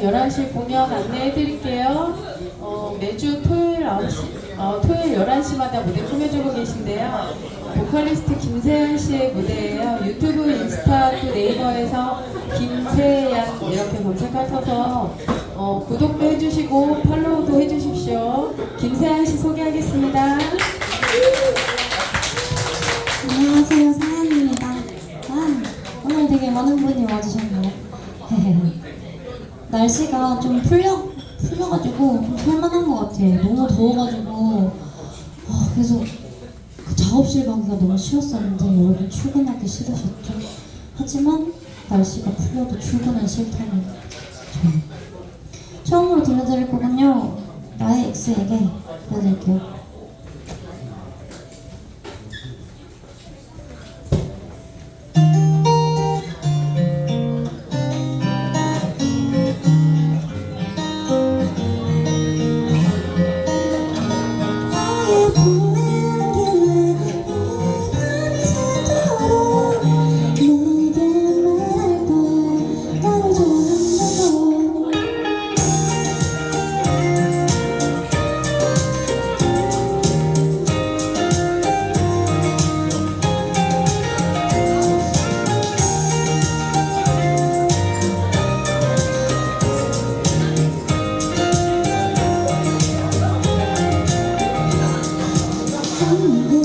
11시 공연 안내해 드릴게요. 어, 매주 토요일 9시, 어, 토요일 11시마다 무대 꾸며주고 계신데요. 보컬리스트 김세연 씨의 무대예요. 유튜브, 인스타, 또 네이버에서 김세연 이렇게 검색하셔서 어, 구독도 해주시고 팔로우도 해주십시오. 김세연 씨 소개하겠습니다. 안녕하세요, 사연입니다. 아, 오늘 되게 많은 분이 와주셨네요. 날씨가 좀 풀려, 풀려가지고 좀 살만한 것 같아요. 너무 더워가지고 아, 그래서 그 작업실 가기가 너무 싫었었는데 여러분 출근하기 싫으셨죠? 하지만 날씨가 풀려도 출근은 싫다는 저. 처음으로 들려드릴 곡은요. 나의 엑스에게 들려드릴게요. 그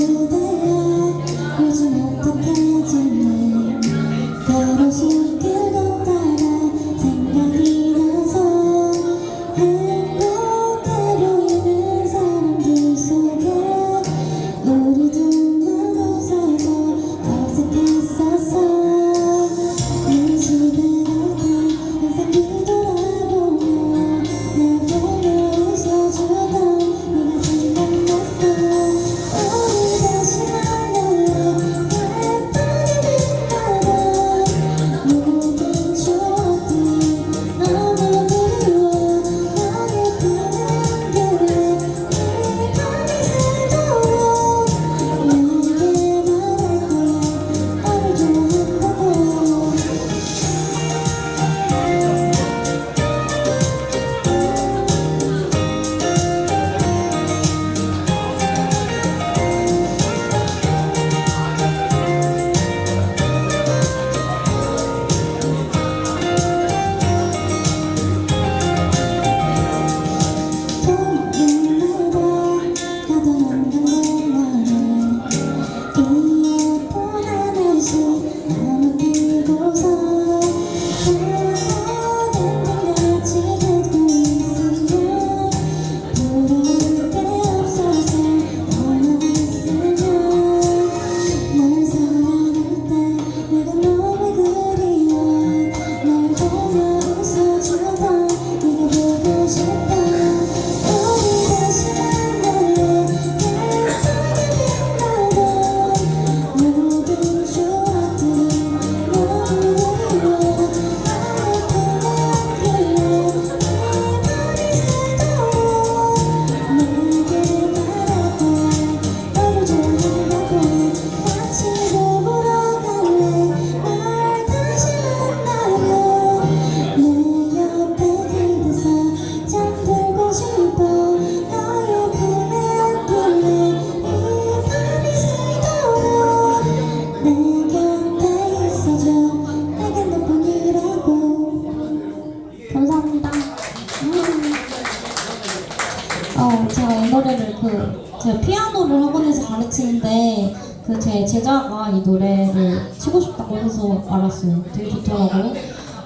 어, 제가 이 노래를 그 제가 피아노를 학원에서 가르치는데 그 제 제자가 이 노래를 치고 싶다고 해서 알았어요. 되게 좋더라고요.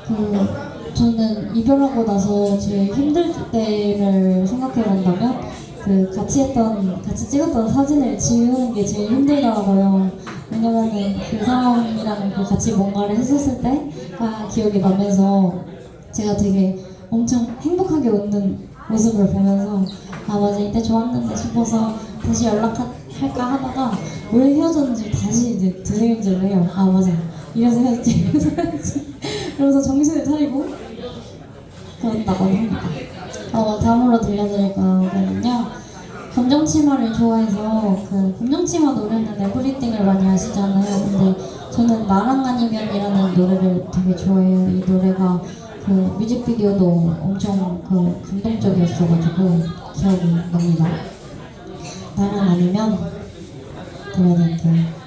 그 저는 이별하고 나서 제일 힘들 때를 생각해 본다면 그 같이 했던 같이 찍었던 사진을 지우는 게 제일 힘들더라고요. 왜냐면은 그 사람이랑 그 같이 뭔가를 했었을 때가 기억이 나면서 제가 되게 엄청 행복하게 웃는 모습을 보면서 아 맞아 이때 좋았는데 싶어서 다시 연락할까 하다가 왜 헤어졌는지 다시 이제 되새김질을 해요. 아 맞아. 이래서 헤어졌지 그러면서 정신을 차리고 그런다고 합니다. 어 다음으로 들려드릴 거는요. 검정치마를 좋아해서 그 검정치마 노래는 에브리띵을 많이 아시잖아요. 근데 저는 나랑 아니면이라는 노래를 되게 좋아해요. 이 노래가 그 뮤직비디오도 엄청 그 감동적이었어가지고 기억이 납니다. 나는 아니면 그래야 될게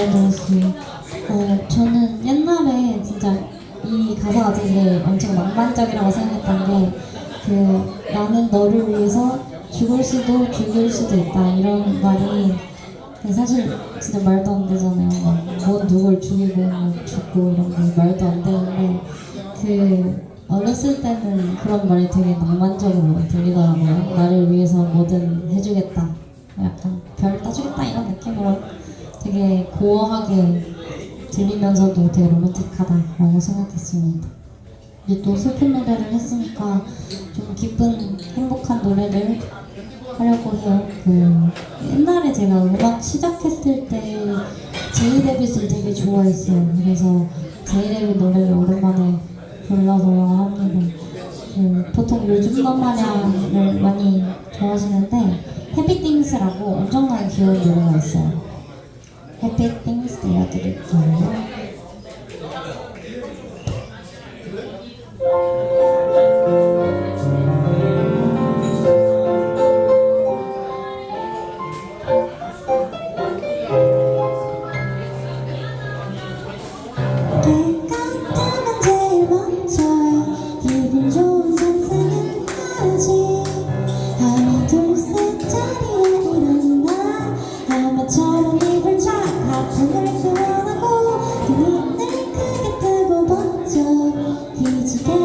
보여드렸어요. 저는 옛날에 진짜 이 가사가 되게 엄청 낭만적이라고 생각했던 게, 그, 나는 너를 위해서 죽을 수도 죽일 수도 있다. 이런 말이, 사실 진짜 말도 안 되잖아요. 뭐 누굴 죽이고 뭐 죽고 이런 거 말도 안 되는데, 그, 어렸을 때는 그런 말이 되게 낭만적으로 들리더라고요. 나를 위해서 뭐든 해주겠다. 약간 별 따주겠다 이런 느낌으로 되게 고어하게 들리면서도 되게 로맨틱하다라고 생각했습니다. 이제 또 슬픈 노래를 했으니까 좀 기쁜 행복한 노래를 하려고 해요. 그 옛날에 제가 음악 시작했을 때 제이레빗을 되게 좋아했어요. 그래서 제이레빗 노래를 오랜만에 불러보려고 합니다. 그 보통 요즘 너마냐를 많이 좋아하시는데 해피띵스라고 엄청나게 귀여운 노래가 있어요. 해피띵스 一起飞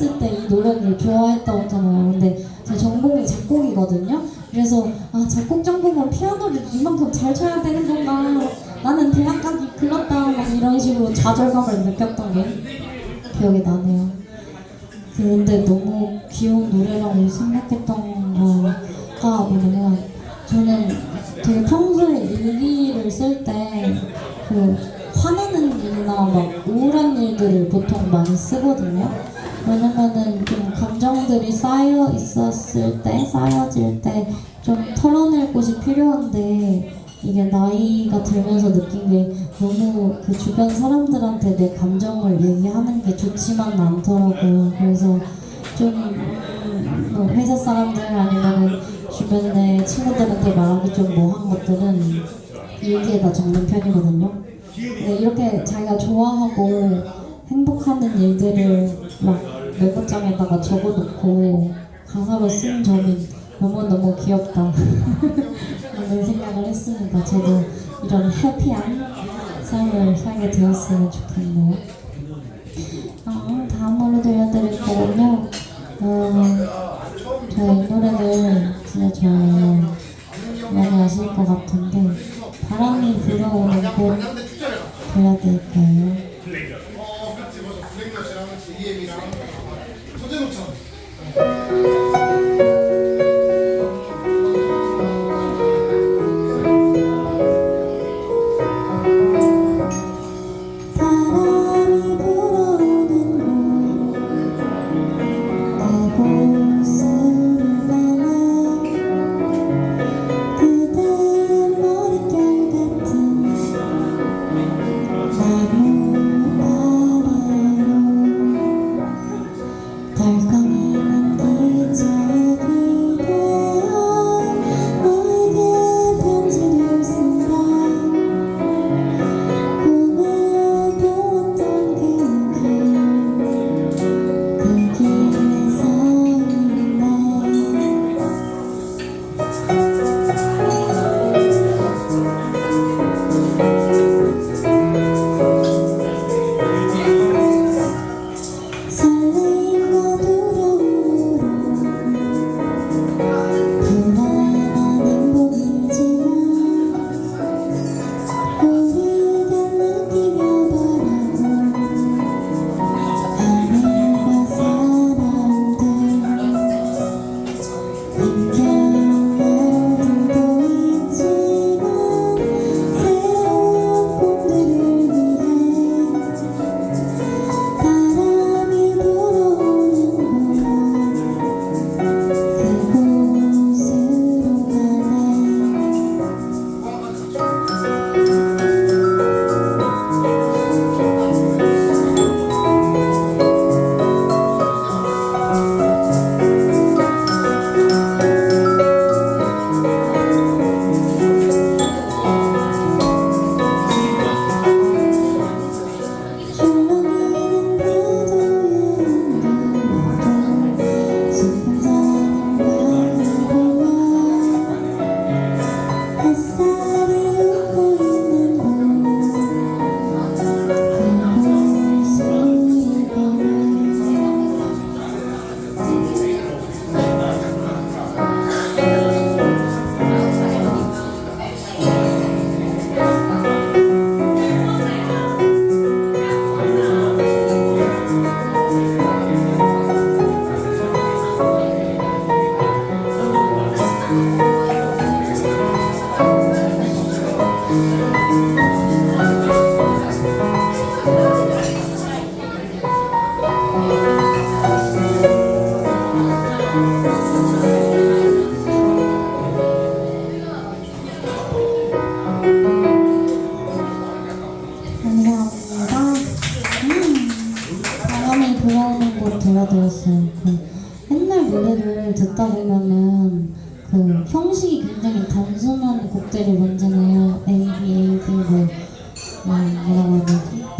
시작했을 때 이 노래를 좋아했다고 했잖아요. 근데 제 전공이 작곡이거든요. 나이가 들면서 느낀 게 너무 그 주변 사람들한테 내 감정을 얘기하는 게 좋지만 않더라고요. 그래서 좀, 음, 뭐 회사 사람들 아니면 주변에 친구들한테 말하기 좀 뭐한 것들은 일기에다 적는 편이거든요. 근데 이렇게 자기가 좋아하고 행복하는 일들을 막 메모장에다가 적어놓고 가사로 쓴 점이 너무너무 귀엽다 라는 생각을 했습니다. 저도 이런 해피한 삶을 살게 되었으면 좋겠네요. 어, 다음으로 들려드릴 거군요. 어, 저이 노래를 진짜 좋아해요. 많이 아실 것 같은데 바람이 불어오는 곳. 블랙넛이랑 JM이랑 소재노처럼.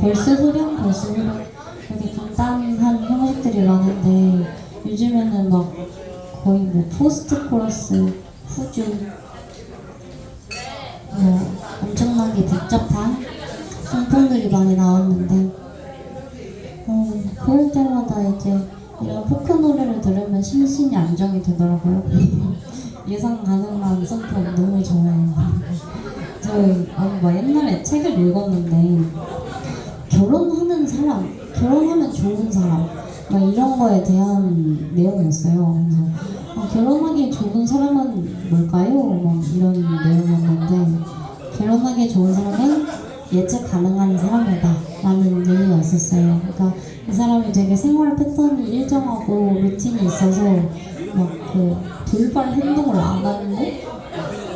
벌스 벌스 후렴. 이렇게 간단한 형식들이 많은데 요즘에는 막 거의 뭐 포스트 코러스, 후주, 뭐 엄청나게 복잡한 상품들이 많이 나왔는데 어, 그럴 때마다 이제 이런 포크 노래를 들으면 심신이 안정이 되더라고요. 예상 가능한 상품 너무 좋아요. 저희 어, 뭐 옛날에 책을 읽었는데 결혼하는 사람, 결혼하면 좋은 사람, 막 이런 거에 대한 내용이었어요. 그래서 아, 결혼하기 좋은 사람은 뭘까요? 막 이런 내용이었는데 결혼하기 좋은 사람은 예측 가능한 사람이다 라는 얘기가 있었어요. 그러니까 이 사람이 되게 패턴이 일정하고 루틴이 있어서 막그 돌발 행동을 안 하는 거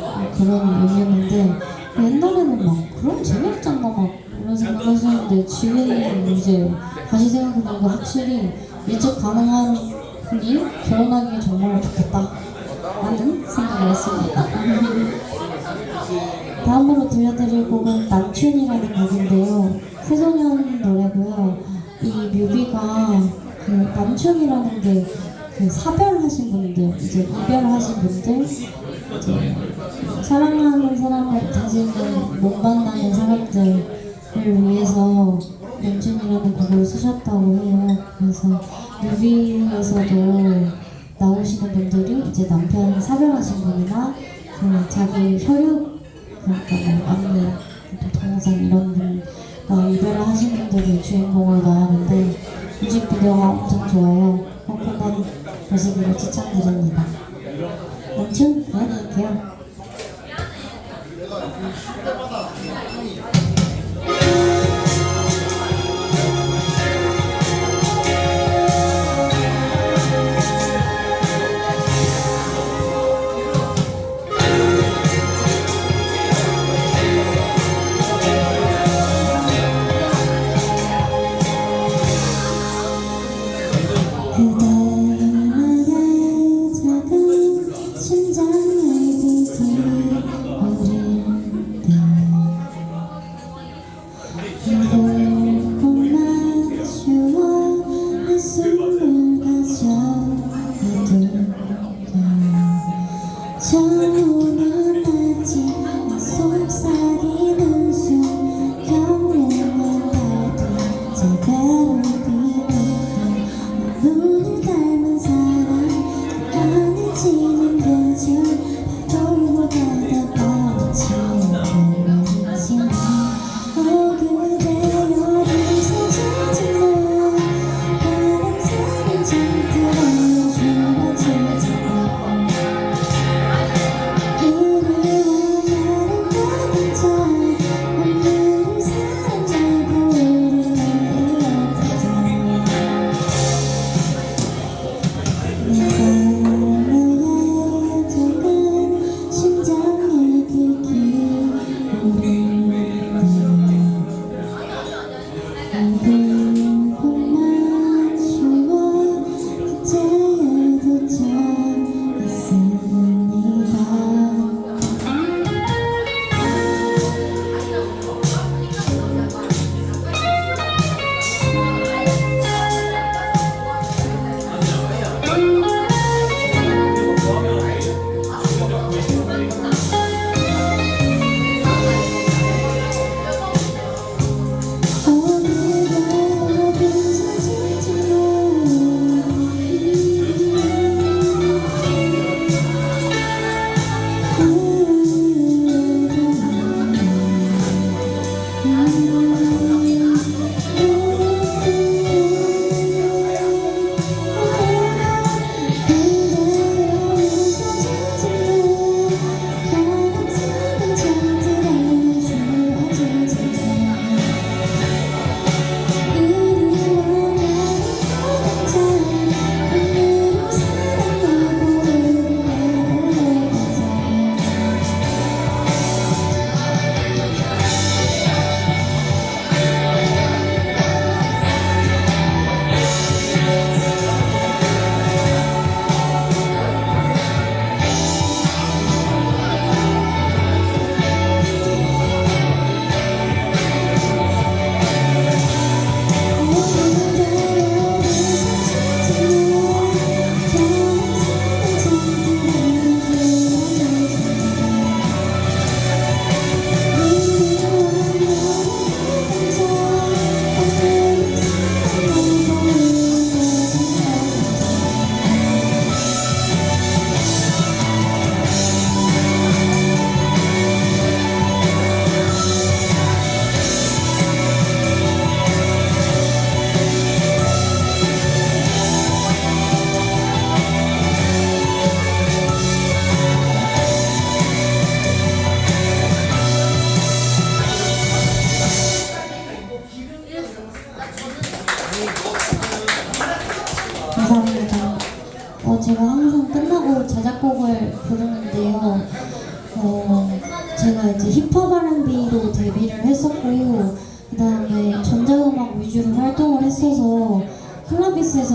아, 그런 의미였는데 옛날에는 막 그런 재미없잖아 막 이런 생각하시는데 지금은 이제 다시 생각해보니까 확실히 예측 가능한 분이 결혼하기 정말 좋겠다 라는 생각을 했습니다. 다음으로 들려드릴 곡은 난춘이라는 곡인데요. 새소년 노래고요. 이 뮤비가 그 난춘이라는 게 그 사별하신 분 이제 이별하신 분들, 이제 사랑하는 사람을 다시는 못 만나는 사람들을 위해서 멈춘이라는 곡을 쓰셨다고 해요. 그래서 뮤비에서도 나오시는 분들이 이제 남편 사별하신 분이나 그 자기 혈육 그러니까 뭐 안무 동영상 이런 분과 이별을 하신 분들이 주인공으로 나왔는데 뮤직비디오가 엄청 좋아요. 꼭 한번 보시기를 추천드립니다. 멈춤 보여드릴게요.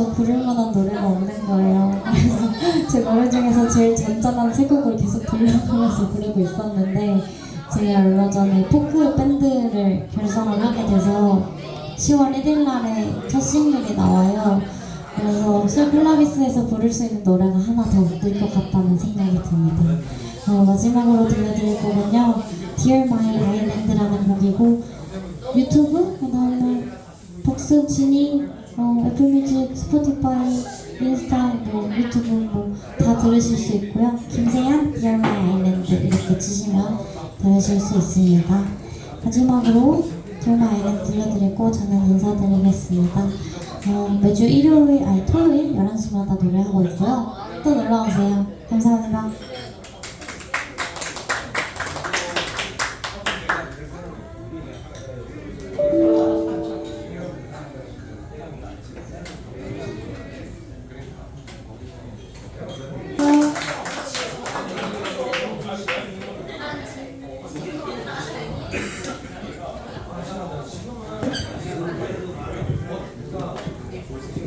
클라비스에서 부를 만한 노래가 없는 거예요. 그래서 제 노래 중에서 제일 잔잔한 세 곡을 계속 돌려가면서 부르고 있었는데, 제가 얼마 전에 포크 밴드를 결성을 하게 돼서 10월 1일 날에 첫 싱글이 나와요. 그래서 술클라비스에서 부를 수 있는 노래가 하나 더늘것 같다는 생각이 듭니다. 어, 마지막으로 들려드릴 곡은요. Dear My Island라는 곡이고 유튜브, 그 다음에 복스, 지니, 어, 애플뮤직, 스포티파이, 인스타, 뭐 유튜브 뭐 다 들으실 수 있고요. Dear My Island 이렇게 치시면 들으실 수 있습니다. 마지막으로 My Island 들려드리고 저는 인사드리겠습니다. 어, 매주 일요일, 아니 토요일 11시마다 노래하고 있고요. 또 놀러오세요. 감사합니다.